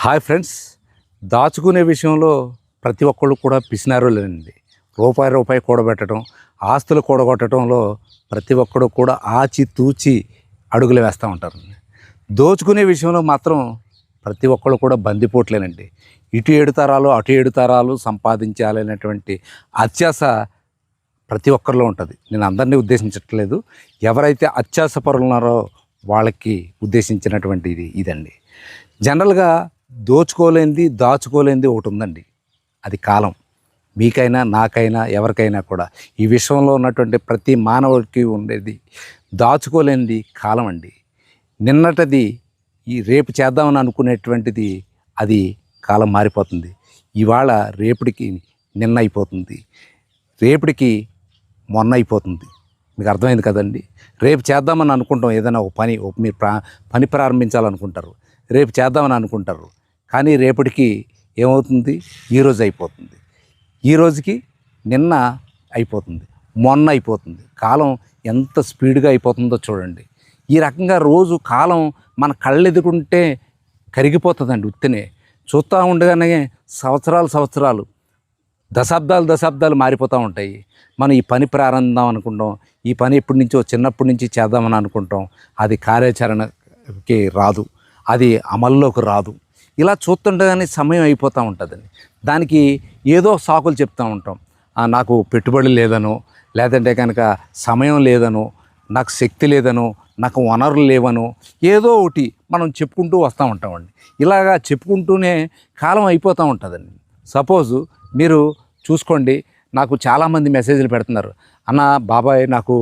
Hi friends దాచుకునే విషయంలో ప్రతి ఒక్కళ్ళు కూడా పిసినారులేనండి రూపాయి రూపాయి కూడబెట్టడం ఆస్తులు కూడగొట్టడంలో ప్రతి ఒక్కడు కూడా ఆచి తూచి అడుగులు వేస్తూ ఉంటారు దోచుకునే విషయంలో మాత్రం ప్రతి ఒక్కళ్ళు కూడా బందిపోట్లేనండి. ఇటు ఏడు తరాలు అటు ఏడు తరాలు సంపాదించాలనేటువంటి అత్యాస ప్రతి ఒక్కరిలో ఉంటుంది. నేను అందరినీ ఉద్దేశించట్లేదు. ఎవరైతే అత్యాస పరులు ఉన్నారో వాళ్ళకి ఉద్దేశించినటువంటి ఇది ఇదండి. జనరల్గా దోచుకోలేనిది దాచుకోలేనిది ఒకటి ఉందండి. అది కాలం. మీకైనా నాకైనా ఎవరికైనా కూడా ఈ విశ్వంలో ఉన్నటువంటి ప్రతి మానవుడికి ఉండేది దాచుకోలేనిది కాలం అండి. నిన్నటిది ఈ రేపు చేద్దామని అనుకునేటువంటిది అది కాలం మారిపోతుంది. ఇవాళ రేపటికి నిన్న అయిపోతుంది. రేపటికి మొన్న అయిపోతుంది. మీకు అర్థమైంది కదండి? రేపు చేద్దామని అనుకుంటాం. ఏదైనా ఒక పని మీరు ప్రా పని ప్రారంభించాలనుకుంటారు. రేపు చేద్దామని అనుకుంటారు. కానీ రేపటికి ఏమవుతుంది? ఈరోజు అయిపోతుంది. ఈ రోజుకి నిన్న అయిపోతుంది. మొన్న అయిపోతుంది. కాలం ఎంత స్పీడ్గా అయిపోతుందో చూడండి. ఈ రకంగా రోజు కాలం మన కళ్ళెదుకుంటే కరిగిపోతుందండి ఉత్తినే. చూస్తూ ఉండగానే సంవత్సరాలు సంవత్సరాలు దశాబ్దాలు దశాబ్దాలు మారిపోతూ ఉంటాయి. మనం ఈ పని ప్రారంభం అనుకుంటాం. ఈ పని ఎప్పటి నుంచో చిన్నప్పటి నుంచి చేద్దామని అనుకుంటాం. అది కార్యాచరణకి రాదు. అది అమల్లోకి రాదు. ఇలా చూస్తుండగానే సమయం అయిపోతూ ఉంటుందండి. దానికి ఏదో సాకులు చెప్తూ ఉంటాం. నాకు పెట్టుబడి లేదనో లేదంటే కనుక సమయం లేదనో నాకు శక్తి లేదనో నాకు వనరులు లేవనో ఏదో ఒకటి మనం చెప్పుకుంటూ వస్తూ ఉంటామండి. ఇలాగా చెప్పుకుంటూనే కాలం అయిపోతూ ఉంటుందండి. సపోజు మీరు చూసుకోండి నాకు చాలామంది మెసేజ్లు పెడుతున్నారు. అన్న బాబాయ్ నాకు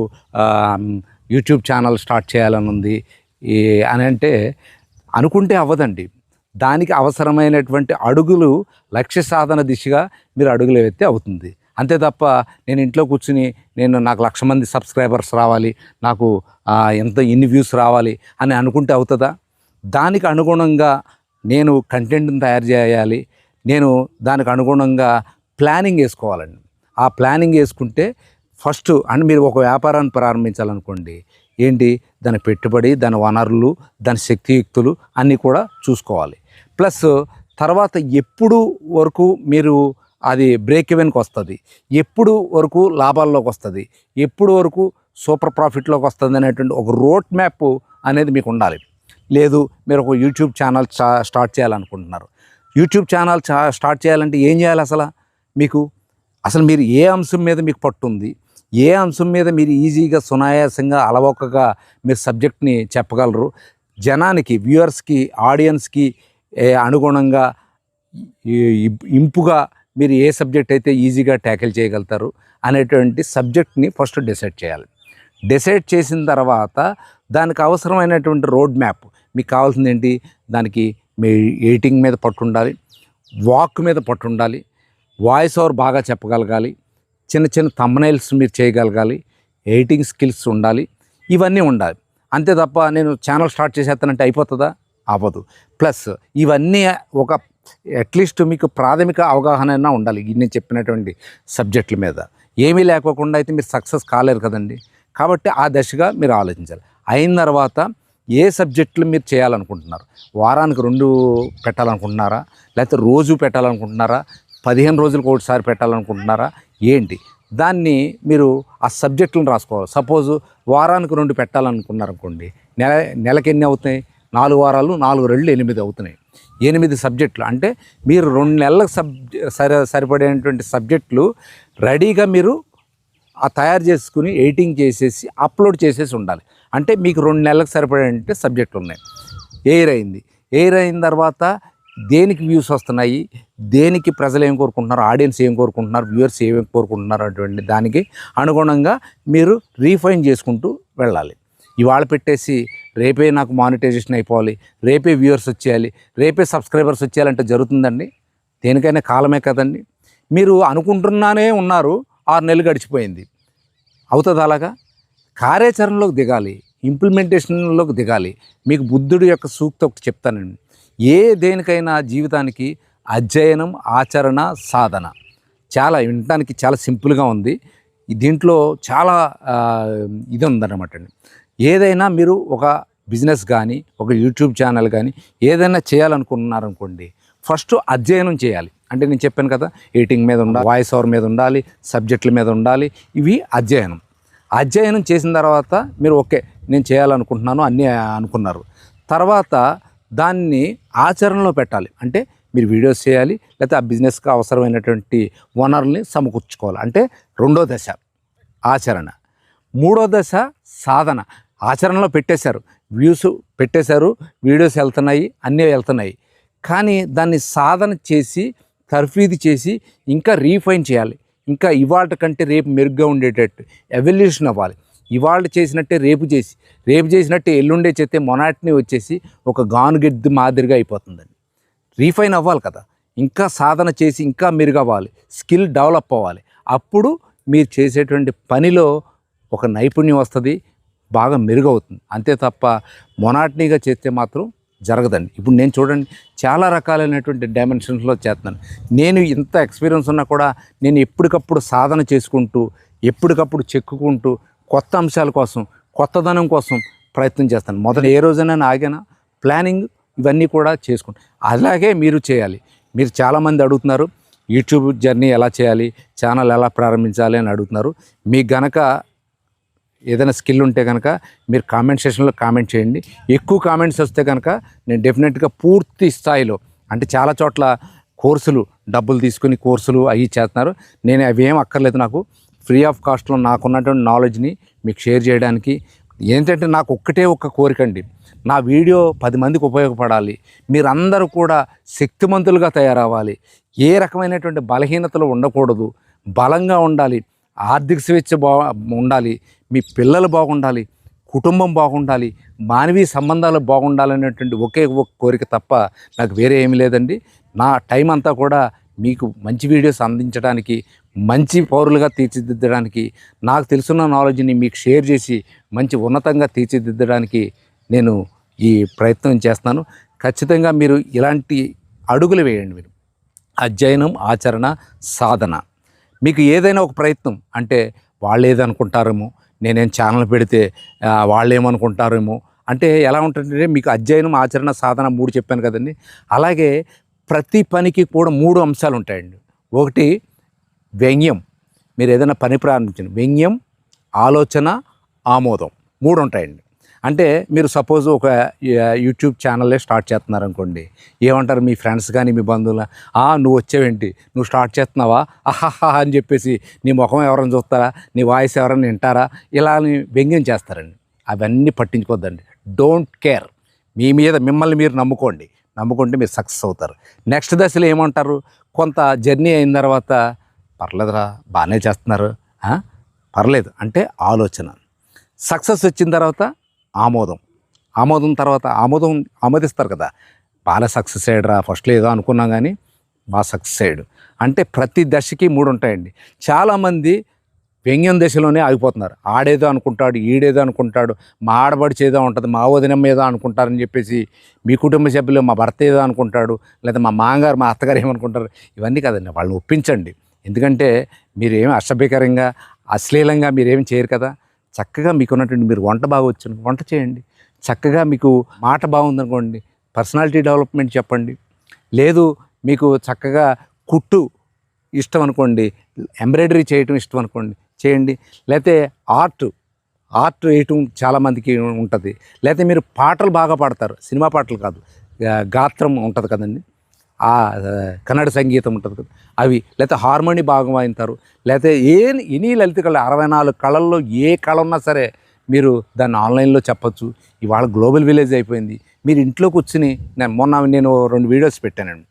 యూట్యూబ్ ఛానల్ స్టార్ట్ చేయాలని ఉంది. ఈ అని అంటే అనుకుంటే అవ్వదండి. దానికి అవసరమైనటువంటి అడుగులు లక్ష్య సాధన దిశగా మీరు అడుగులు వేస్తే అవుతుంది. అంతే తప్ప నేను ఇంట్లో కూర్చుని నేను నాకు లక్ష మంది సబ్స్క్రైబర్స్ రావాలి నాకు ఎంత ఇన్ని వ్యూస్ రావాలి అని అనుకుంటే అవుతుందా? దానికి అనుగుణంగా నేను కంటెంట్ని తయారు చేయాలి నేను దానికి అనుగుణంగా ప్లానింగ్ వేసుకోవాలండి. ఆ ప్లానింగ్ వేసుకుంటే ఫస్ట్ అండ్ మీరు ఒక వ్యాపారాన్ని ప్రారంభించాలనుకోండి ఏంటి? దాని పెట్టుబడి దాని వనరులు దాని శక్తియుక్తులు అన్నీ కూడా చూసుకోవాలి. ప్లస్ తర్వాత ఎప్పుడు వరకు మీరు అది బ్రేక్ ఈవెన్కి వస్తుంది? ఎప్పుడు వరకు లాభాల్లోకి వస్తుంది? ఎప్పుడు వరకు సూపర్ ప్రాఫిట్లోకి వస్తుంది అనేటువంటి ఒక రోడ్ మ్యాప్ అనేది మీకు ఉండాలి. లేదు మీరు ఒక యూట్యూబ్ ఛానల్ చా- స్టార్ట్ చేయాలనుకుంటున్నారు. యూట్యూబ్ ఛానల్ చా స్టార్ట్ చేయాలంటే ఏం చేయాలి అసలు? మీకు అసలు మీరు ఏ అంశం మీద మీకు పట్టుంది? ఏ అంశం మీద మీరు ఈజీగా సునాయాసంగా అలవోకగా మీరు సబ్జెక్ట్ని చెప్పగలరు? జనానికి వ్యూవర్స్కి ఆడియన్స్కి అనుగుణంగా ఇంపుగా మీరు ఏ సబ్జెక్ట్ అయితే ఈజీగా ట్యాకిల్ చేయగలుగుతారు అనేటువంటి సబ్జెక్ట్ని ఫస్ట్ డిసైడ్ చేయాలి. డిసైడ్ చేసిన తర్వాత దానికి అవసరమైనటువంటి రోడ్ మ్యాప్ మీకు కావాల్సింది ఏంటి? దానికి మీ ఎడిటింగ్ మీద పట్టు ఉండాలి వాక్ మీద పట్టు ఉండాలి వాయిస్ ఓవర్ బాగా చెప్పగలగాలి చిన్న చిన్న తమ్మనైల్స్ మీరు చేయగలగాలి ఎడిటింగ్ స్కిల్స్ ఉండాలి ఇవన్నీ ఉండాలి. అంతే తప్ప నేను ఛానల్ స్టార్ట్ చేసేస్తానంటే అయిపోతుందా? అవ్వదు. ప్లస్ ఇవన్నీ ఒక అట్లీస్ట్ మీకు ప్రాథమిక అవగాహన అయినా ఉండాలి ఈ నేను చెప్పినటువంటి సబ్జెక్టుల మీద. ఏమీ లేకోకుండా అయితే మీరు సక్సెస్ కాలేరు కదండి. కాబట్టి ఆ దశగా మీరు ఆలోచించాలి. అయిన తర్వాత ఏ సబ్జెక్టులు మీరు చేయాలనుకుంటున్నారు? వారానికి రెండు పెట్టాలనుకుంటున్నారా? లేకపోతే రోజు పెట్టాలనుకుంటున్నారా? పదిహేను రోజులకు ఒకటిసారి పెట్టాలనుకుంటున్నారా? ఏంటి? దాన్ని మీరు ఆ సబ్జెక్టులను రాసుకోవాలి. సపోజు వారానికి రెండు పెట్టాలనుకున్నారనుకోండి నెల నెలకి ఎన్ని అవుతాయి? నాలుగు వారాలు నాలుగు రెండు ఎనిమిది అవుతున్నాయి. ఎనిమిది సబ్జెక్టులు. అంటే మీరు రెండు నెలలకు సబ్ సరి సరిపడేటువంటి సబ్జెక్టులు రెడీగా మీరు ఆ తయారు చేసుకుని ఎడిటింగ్ చేసేసి అప్లోడ్ చేసేసి ఉండాలి. అంటే మీకు రెండు నెలలకు సరిపడే సబ్జెక్టులు ఉన్నాయి. ఎయిర్ అయింది. ఎయిర్ అయిన తర్వాత దేనికి వ్యూస్ వస్తున్నాయి? దేనికి ప్రజలు ఏం కోరుకుంటున్నారు? ఆడియన్స్ ఏం కోరుకుంటున్నారు? వ్యూవర్స్ ఏం కోరుకుంటున్నారు? అటువంటి దానికి అనుగుణంగా మీరు రీఫైన్ చేసుకుంటూ వెళ్ళాలి. ఇవాళ పెట్టేసి రేపే నాకు మానిటైజేషన్ అయిపోవాలి రేపే వ్యూవర్స్ వచ్చేయాలి రేపే సబ్స్క్రైబర్స్ వచ్చేయాలంటే జరుగుతుందండి? దేనికైనా కాలమే కదండి. మీరు అనుకుంటున్నానే ఉన్నారు ఆరు నెలలు గడిచిపోయింది. అవుతుంది అలాగా? కార్యాచరణలోకి దిగాలి ఇంప్లిమెంటేషన్లోకి దిగాలి. మీకు బుద్ధుడి యొక్క సూక్తి ఒకటి చెప్తానండి. ఏ దేనికైనా జీవితానికి అధ్యయనం ఆచరణ సాధన. చాలా వినటానికి చాలా సింపుల్గా ఉంది. దీంట్లో చాలా ఇది ఉందన్నమాట అండి. ఏదైనా మీరు ఒక బిజినెస్ కానీ ఒక యూట్యూబ్ ఛానల్ కానీ ఏదైనా చేయాలనుకుంటున్నారనుకోండి ఫస్ట్ అధ్యయనం చేయాలి. అంటే నేను చెప్పాను కదా ఎడిటింగ్ మీద ఉండాలి వాయిస్ ఓవర్ మీద ఉండాలి సబ్జెక్టుల మీద ఉండాలి ఇవి అధ్యయనం. అధ్యయనం చేసిన తర్వాత మీరు ఓకే నేను చేయాలనుకుంటున్నాను అన్నీ అనుకున్నారు. తర్వాత దాన్ని ఆచరణలో పెట్టాలి. అంటే మీరు వీడియోస్ చేయాలి లేకపోతే ఆ బిజినెస్కి అవసరమైనటువంటి వనరుల్ని సమకూర్చుకోవాలి. అంటే రెండో దశ ఆచరణ. మూడో దశ సాధన. ఆచరణలో పెట్టేశారు. వ్యూస్ పెట్టేశారు. వీడియోస్ వెళ్తున్నాయి. అన్నీ వెళ్తున్నాయి. కానీ దాన్ని సాధన చేసి తర్ఫీదు చేసి ఇంకా రీఫైన్ చేయాలి. ఇంకా ఇవాళ కంటే రేపు మెరుగ్గా ఉండేటట్టు ఎవల్యూషన్ అవ్వాలి. ఇవాళ చేసినట్టే రేపు చేసి రేపు చేసినట్టే ఎల్లుండే చేస్తే మొనాటిని వచ్చేసి ఒక గానుగెద్దు మాదిరిగా అయిపోతుందండి. రీఫైన్ అవ్వాలి కదా. ఇంకా సాధన చేసి ఇంకా మెరుగవ్వాలి. స్కిల్ డెవలప్ అవ్వాలి. అప్పుడు మీరు చేసేటువంటి పనిలో ఒక నైపుణ్యం వస్తుంది. బాగా మెరుగవుతుంది. అంతే తప్ప మొనాటనీగా చేస్తే మాత్రం జరగదండి. ఇప్పుడు నేను చూడండి చాలా రకాలైనటువంటి డైమెన్షన్స్లో చేస్తున్నాను. నేను ఇంత ఎక్స్పీరియన్స్ ఉన్నా కూడా నేను ఎప్పటికప్పుడు సాధన చేసుకుంటూ ఎప్పటికప్పుడు చెక్కుకుంటూ కొత్త అంశాల కోసం కొత్తదనం కోసం ప్రయత్నం చేస్తాను. మొదట ఏ రోజైనా ఆగినా? ప్లానింగ్ ఇవన్నీ కూడా చేసుకుంటాను అలాగే మీరు చేయాలి. మీరు చాలామంది అడుగుతున్నారు యూట్యూబ్ జర్నీ ఎలా చేయాలి? ఛానల్ ఎలా ప్రారంభించాలి అని అడుగుతున్నారు. మీకు గనక ఏదైనా స్కిల్ ఉంటే కనుక మీరు కామెంట్ సెషన్లో కామెంట్ చేయండి. ఎక్కువ కామెంట్స్ వస్తే కనుక నేను డెఫినెట్గా పూర్తి స్థాయిలో అంటే చాలా చోట్ల కోర్సులు డబ్బులు తీసుకుని కోర్సులు అవి చేస్తున్నారు. నేను అవి ఏం అక్కర్లేదు నాకు. ఫ్రీ ఆఫ్ కాస్ట్లో నాకున్నటువంటి నాలెడ్జ్ని మీకు షేర్ చేయడానికి ఏంటంటే నాకు ఒక్కటే ఒక్క కోరిక అండి. నా వీడియో పది మందికి ఉపయోగపడాలి. మీరందరూ కూడా శక్తిమంతులుగా తయారవ్వాలి. ఏ రకమైనటువంటి బలహీనతలు ఉండకూడదు. బలంగా ఉండాలి. ఆర్థిక స్వేచ్ఛ బా ఉండాలి. మీ పిల్లలు బాగుండాలి కుటుంబం బాగుండాలి మానవీయ సంబంధాలు బాగుండాలనేటువంటి ఒకే ఒక కోరిక తప్ప నాకు వేరే ఏమి లేదండి. నా టైం అంతా కూడా మీకు మంచి వీడియోస్ అందించడానికి మంచి పౌరులుగా తీర్చిదిద్దడానికి నాకు తెలుసున్న నాలెడ్జ్ని మీకు షేర్ చేసి మంచి ఉన్నతంగా తీర్చిదిద్దడానికి నేను ఈ ప్రయత్నం చేస్తాను. ఖచ్చితంగా మీరు ఇలాంటి అడుగులు వేయండి మీరు. అధ్యయనం ఆచరణ సాధన. మీకు ఏదైనా ఒక ప్రయత్నం అంటే వాళ్ళు ఏదనుకుంటారేమో నేనేం ఛానల్ పెడితే వాళ్ళు ఏమనుకుంటారేమో అంటే ఎలా ఉంటుందంటే మీకు అధ్యయనం ఆచరణ సాధన మూడు చెప్పాను కదండి. అలాగే ప్రతి పనికి కూడా మూడు అంశాలు ఉంటాయండి ఒకటి వ్యంగ్యం. మీరు ఏదైనా పని ప్రారంభించండి. వ్యంగ్యం ఆలోచన ఆమోదం. మూడు ఉంటాయండి అంటే మీరు సపోజ్ ఒక యూట్యూబ్ ఛానల్లే స్టార్ట్ చేస్తున్నారు అనుకోండి ఏమంటారు మీ ఫ్రెండ్స్ కానీ మీ బంధువులు "ఆ, నువ్వు వచ్చేవేంటి? నువ్వు స్టార్ట్ చేస్తున్నావా? అహహా అని చెప్పేసి నీ ముఖం ఎవరైనా చూస్తారా? నీ వాయిస్ ఎవరైనా వింటారా? ఇలా అని వ్యంగ్యం చేస్తారండి. అవన్నీ పట్టించుకోవద్దండి డోంట్ కేర్. మీ మీద మిమ్మల్ని మీరు నమ్ముకోండి. నమ్ముకుంటే మీరు సక్సెస్ అవుతారు. నెక్స్ట్ దశలో ఏమంటారు? కొంత జర్నీ అయిన తర్వాత పర్లేదురా బాగానే చేస్తున్నారు. పర్లేదు. అంటే ఆలోచన. సక్సెస్ వచ్చిన తర్వాత ఆమోదం. ఆమోదం తర్వాత ఆమోదం ఆమోదిస్తారు కదా. బాగా సక్సెస్ అయ్యడరా ఫస్ట్లో ఏదో అనుకున్నాం కానీ బాగా సక్సెస్ అయ్యాడు అంటే ప్రతి దశకి మూడు ఉంటాయండి. చాలామంది వ్యంగ్యం దశలోనే ఆగిపోతున్నారు. ఆడేదో అనుకుంటాడు ఈడేదో అనుకుంటాడు మా ఆడబడిచి ఏదో ఉంటుంది మా వదినమ్మ ఏదో అనుకుంటారని చెప్పేసి మీ కుటుంబ సభ్యులు మా భర్త ఏదో అనుకుంటాడు లేదా మా మామగారు మా అత్తగారు ఏమనుకుంటారు ఇవన్నీ కదండి. వాళ్ళని ఒప్పించండి. ఎందుకంటే మీరేం అసభ్యకరంగా అశ్లీలంగా మీరేమి చేయరు కదా. చక్కగా మీకు ఉన్నటువంటి మీరు వంట బాగా వచ్చు వంట చేయండి. చక్కగా మీకు మాట బాగుందనుకోండి పర్సనాలిటీ డెవలప్మెంట్ చెప్పండి. లేదు మీకు చక్కగా కుట్టు ఇష్టం అనుకోండి ఎంబ్రాయిడరీ చేయటం ఇష్టం అనుకోండి చేయండి. లేకపోతే ఆర్ట్ ఆర్ట్ వేయటం చాలామందికి ఉంటుంది. లేకపోతే మీరు పాటలు బాగా పాడతారు సినిమా పాటలు కాదు గాత్రం ఉంటుంది కదండి. ఆ కన్నడ సంగీతం ఉంటుంది కదా. అవి లేకపోతే హార్మోని భాగం వాయింతారు. లేకపోతే ఏ ఎనీ లలిత కళ అరవై నాలుగు కళల్లో ఏ కళ ఉన్నా సరే మీరు దాన్ని ఆన్లైన్లో చెప్పొచ్చు. ఇవాళ గ్లోబల్ విలేజ్ అయిపోయింది. మీరు ఇంట్లో కూర్చుని నేను మొన్న నేను రెండు వీడియోస్ పెట్టానండి.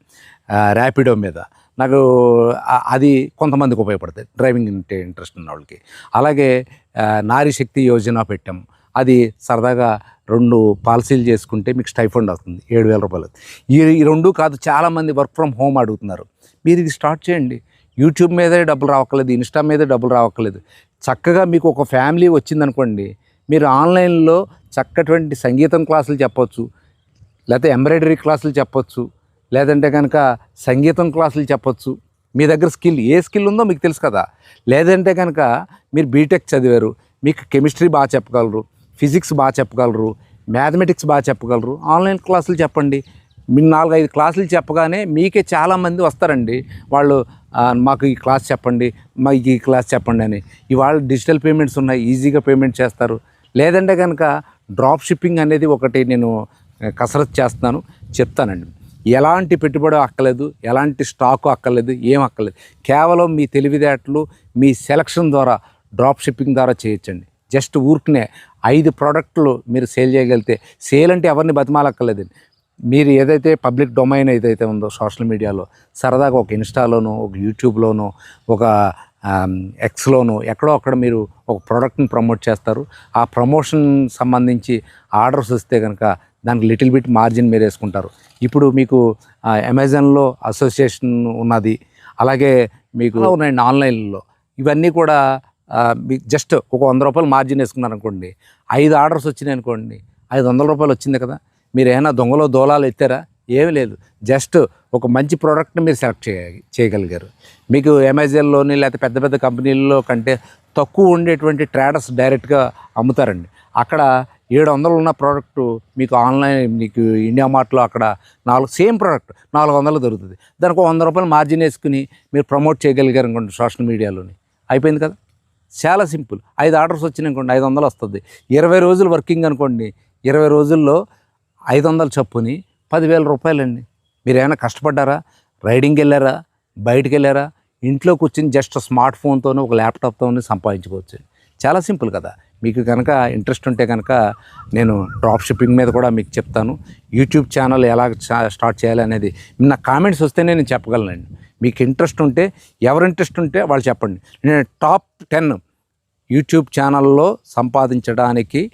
ర్యాపిడో మీద. నాకు అది కొంతమందికి ఉపయోగపడుతుంది డ్రైవింగ్ అంటే ఇంట్రెస్ట్ ఉన్న వాళ్ళకి. అలాగే నారీశక్తి నారీ శక్తి యోజన పెట్టాం. అది సరదాగా రెండు పాలసీలు చేసుకుంటే మీకు స్టైఫండ్ వస్తుంది ఏడు వేల రూపాయలు. ఈ ఈ రెండు కాదు చాలామంది వర్క్ ఫ్రమ్ హోమ్ అడుగుతున్నారు. మీరు ఇది స్టార్ట్ చేయండి. యూట్యూబ్ మీదే డబ్బులు రావట్లేదు ఇన్స్టా మీదే డబ్బులు రావట్లేదు చక్కగా మీకు ఒక ఫ్యామిలీ వచ్చిందనుకోండి మీరు ఆన్లైన్లో చక్కటువంటి సంగీతం క్లాసులు చెప్పొచ్చు లేకపోతే ఎంబ్రాయిడరీ క్లాసులు చెప్పొచ్చు లేదంటే కనుక సంగీతం క్లాసులు చెప్పొచ్చు. మీ దగ్గర స్కిల్ ఏ స్కిల్ ఉందో మీకు తెలుసు కదా. లేదంటే కనుక మీరు బీటెక్ చదివారు మీకు కెమిస్ట్రీ బాగా చెప్పగలరు ఫిజిక్స్ బాగా చెప్పగలరు మ్యాథమెటిక్స్ బాగా చెప్పగలరు ఆన్లైన్ క్లాసులు చెప్పండి. మీరు నాలుగైదు క్లాసులు చెప్పగానే మీకే చాలామంది వస్తారండి. వాళ్ళు మాకు ఈ క్లాస్ చెప్పండి మాకు ఈ క్లాస్ చెప్పండి అని. ఇవాళ డిజిటల్ పేమెంట్స్ ఉన్నాయి ఈజీగా పేమెంట్ చేస్తారు. లేదంటే కనుక డ్రాప్ షిప్పింగ్ అనేది ఒకటి నేను కసరత్ చేస్తున్నాను చెప్తానండి. ఎలాంటి పెట్టుబడి అక్కలేదు ఎలాంటి స్టాకు అక్కర్లేదు ఏం అక్కర్లేదు. కేవలం మీ తెలివితేటలు మీ సెలక్షన్ ద్వారా డ్రాప్ షిప్పింగ్ ద్వారా చేయొచ్చండి. జస్ట్ ఊరికనే ఐదు ప్రోడక్ట్లు మీరు సేల్ చేయగలిగితే సేల్ అంటే ఎవరిని బతిమాలక్కర్లేదండి. మీరు ఏదైతే పబ్లిక్ డొమైన్ ఏదైతే ఉందో సోషల్ మీడియాలో సరదాగా ఒక ఇన్స్టాలోనో ఒక యూట్యూబ్లోనో ఒక ఎక్స్లోనో ఎక్కడో అక్కడ మీరు ఒక ప్రోడక్ట్ని ప్రమోట్ చేస్తారు. ఆ ప్రమోషన్ సంబంధించి ఆర్డర్స్ వస్తే కనుక దానికి లిటిల్ బిట్ మార్జిన్ మీరు వేసుకుంటారు. ఇప్పుడు మీకు అమెజాన్లో అసోసియేషన్ ఉన్నది. అలాగే మీకు ఉన్నాయండి ఆన్లైన్లో. ఇవన్నీ కూడా జస్ట్ ఒక వంద రూపాయలు మార్జిన్ వేసుకున్నారు అనుకోండి. ఐదు ఆర్డర్స్ వచ్చినాయి అనుకోండి. ఐదు వందల రూపాయలు వచ్చింది కదా. మీరు ఏమైనా దొంగలో దోలాలు ఎత్తారా? ఏమీ లేదు. జస్ట్ ఒక మంచి ప్రోడక్ట్ని మీరు సెలెక్ట్ చేయ చేయగలిగారు. మీకు అమెజాన్లోని లేకపోతే పెద్ద పెద్ద కంపెనీల్లో కంటే తక్కువ ఉండేటువంటి ట్రేడర్స్ డైరెక్ట్గా అమ్ముతారండి. అక్కడ ఏడు వందలు ఉన్న ప్రోడక్ట్ మీకు ఆన్లైన్ మీకు ఇండియా మార్ట్లో అక్కడ నాలుగు సేమ్ ప్రోడక్ట్ నాలుగు వందలు దొరుకుతుంది. దానికి వంద రూపాయలు మార్జిన్ వేసుకుని మీరు ప్రమోట్ చేయగలిగారు అనుకోండి సోషల్ మీడియాలోని. అయిపోయింది కదా. చాలా సింపుల్. ఐదు ఆర్డర్స్ వచ్చినాయి అనుకోండి ఐదు వందలు వస్తుంది. ఇరవై రోజులు వర్కింగ్ అనుకోండి ఇరవై రోజుల్లో ఐదు వందలు చప్పుని పదివేల రూపాయలండి. మీరు ఏమైనా కష్టపడ్డారా? రైడింగ్కి వెళ్ళారా? బయటికి వెళ్ళారా? ఇంట్లో కూర్చుని జస్ట్ స్మార్ట్ ఫోన్తోనే ఒక ల్యాప్టాప్తోనే సంపాదించుకోవచ్చు. చాలా సింపుల్ కదా. మీకు కనుక ఇంట్రెస్ట్ ఉంటే కనుక నేను డ్రాప్ షిప్పింగ్ మీద కూడా మీకు చెప్తాను. యూట్యూబ్ ఛానల్ ఎలా చా- స్టార్ట్ చేయాలి అనేది నా కామెంట్స్ వస్తేనే నేను చెప్పగలనండి. మీకు ఇంట్రెస్ట్ ఉంటే ఎవరు ఇంట్రెస్ట్ ఉంటే వాళ్ళు చెప్పండి. నేను టాప్ టెన్ యూట్యూబ్ ఛానల్లో సంపాదించడానికి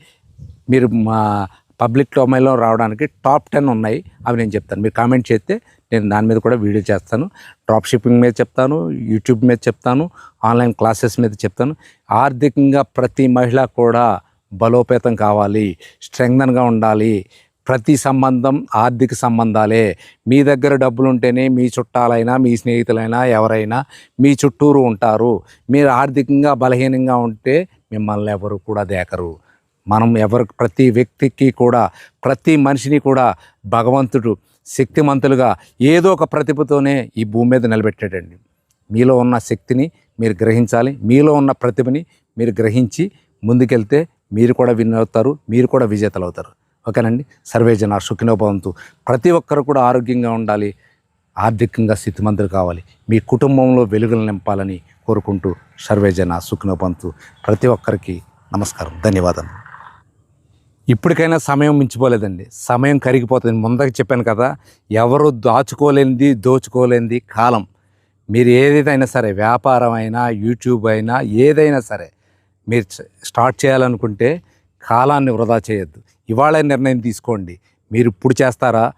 మీరు మా పబ్లిక్ డొమైన్లో రావడానికి టాప్ టెన్ ఉన్నాయి. అవి నేను చెప్తాను. మీరు కామెంట్ చేస్తే నేను దాని మీద కూడా వీడియో చేస్తాను. డ్రాప్ షిప్పింగ్ మీద చెప్తాను. యూట్యూబ్ మీద చెప్తాను. ఆన్లైన్ క్లాసెస్ మీద చెప్తాను. ఆర్థికంగా ప్రతి మహిళ కూడా బలోపేతం కావాలి. స్ట్రెంగ్దన్గా ఉండాలి. ప్రతి సంబంధం ఆర్థిక సంబంధాలే. మీ దగ్గర డబ్బులు ఉంటేనే మీ చుట్టాలైనా మీ స్నేహితులైనా ఎవరైనా మీ చుట్టూరు ఉంటారు. మీరు ఆర్థికంగా బలహీనంగా ఉంటే మిమ్మల్ని ఎవరు కూడా దేకరు. మనం ఎవరు ప్రతి వ్యక్తికి కూడా ప్రతి మనిషిని కూడా భగవంతుడు శక్తిమంతులుగా ఏదో ఒక ప్రతిభతోనే ఈ భూమి మీద నిలబెట్టాడండి. మీలో ఉన్న శక్తిని మీరు గ్రహించాలి. మీలో ఉన్న ప్రతిభని మీరు గ్రహించి ముందుకెళ్తే మీరు కూడా విన్ అవుతారు మీరు కూడా విజేతలు అవుతారు ఓకేనండి? సర్వేజన సుఖినోభవంతు. ప్రతి ఒక్కరు కూడా ఆరోగ్యంగా ఉండాలి ఆర్థికంగా స్థితిమంతులు కావాలి. మీ కుటుంబంలో వెలుగులు నింపాలని కోరుకుంటూ సర్వేజన సుఖినోభవంతు. ప్రతి ఒక్కరికి నమస్కారం. ధన్యవాదాలు ఇప్పటికైనా సమయం మించిపోలేదండి. సమయం కరిగిపోతుంది. ముందకి చెప్పాను కదా ఎవరు దాచుకోలేనిది దోచుకోలేనిది కాలం. మీరు ఏదైనా సరే వ్యాపారం అయినా యూట్యూబ్ అయినా ఏదైనా సరే మీరు స్టార్ట్ చేయాలనుకుంటే కాలాన్ని వృధా చేయొద్దు. ఇవాళ నిర్ణయం తీసుకోండి. మీరు ఇప్పుడు చేస్తారా?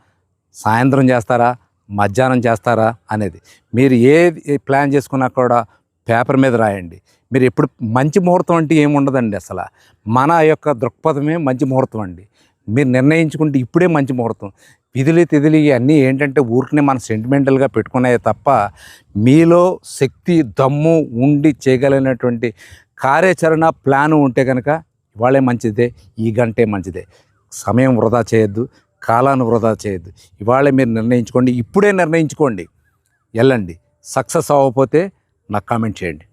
సాయంత్రం చేస్తారా? మధ్యాహ్నం చేస్తారా? అనేది. మీరు ఏ ప్లాన్ చేసుకున్నా కూడా పేపర్ మీద రాయండి. మీరు ఎప్పుడు మంచి ముహూర్తం అంటే ఏముండదండి అసలు. మన యొక్క దృక్పథమే మంచి ముహూర్తం అండి. మీరు నిర్ణయించుకుంటే ఇప్పుడే మంచి ముహూర్తం. విధులు తిదిలి అన్నీ ఏంటంటే ఊరికనే మన సెంటిమెంటల్గా పెట్టుకునే తప్ప మీలో శక్తి దమ్ము ఉండి చేయగలిగినటువంటి కార్యాచరణ ప్లాను ఉంటే కనుక ఇవాళే మంచిదే ఈ గంటే మంచిదే. సమయం వృధా చేయొద్దు కాలాన్ని వృధా చేయొద్దు. ఇవాళే మీరు నిర్ణయించుకోండి ఇప్పుడే నిర్ణయించుకోండి. వెళ్ళండి సక్సెస్ అవ్వకపోతే నాకు కామెంట్ చేయండి.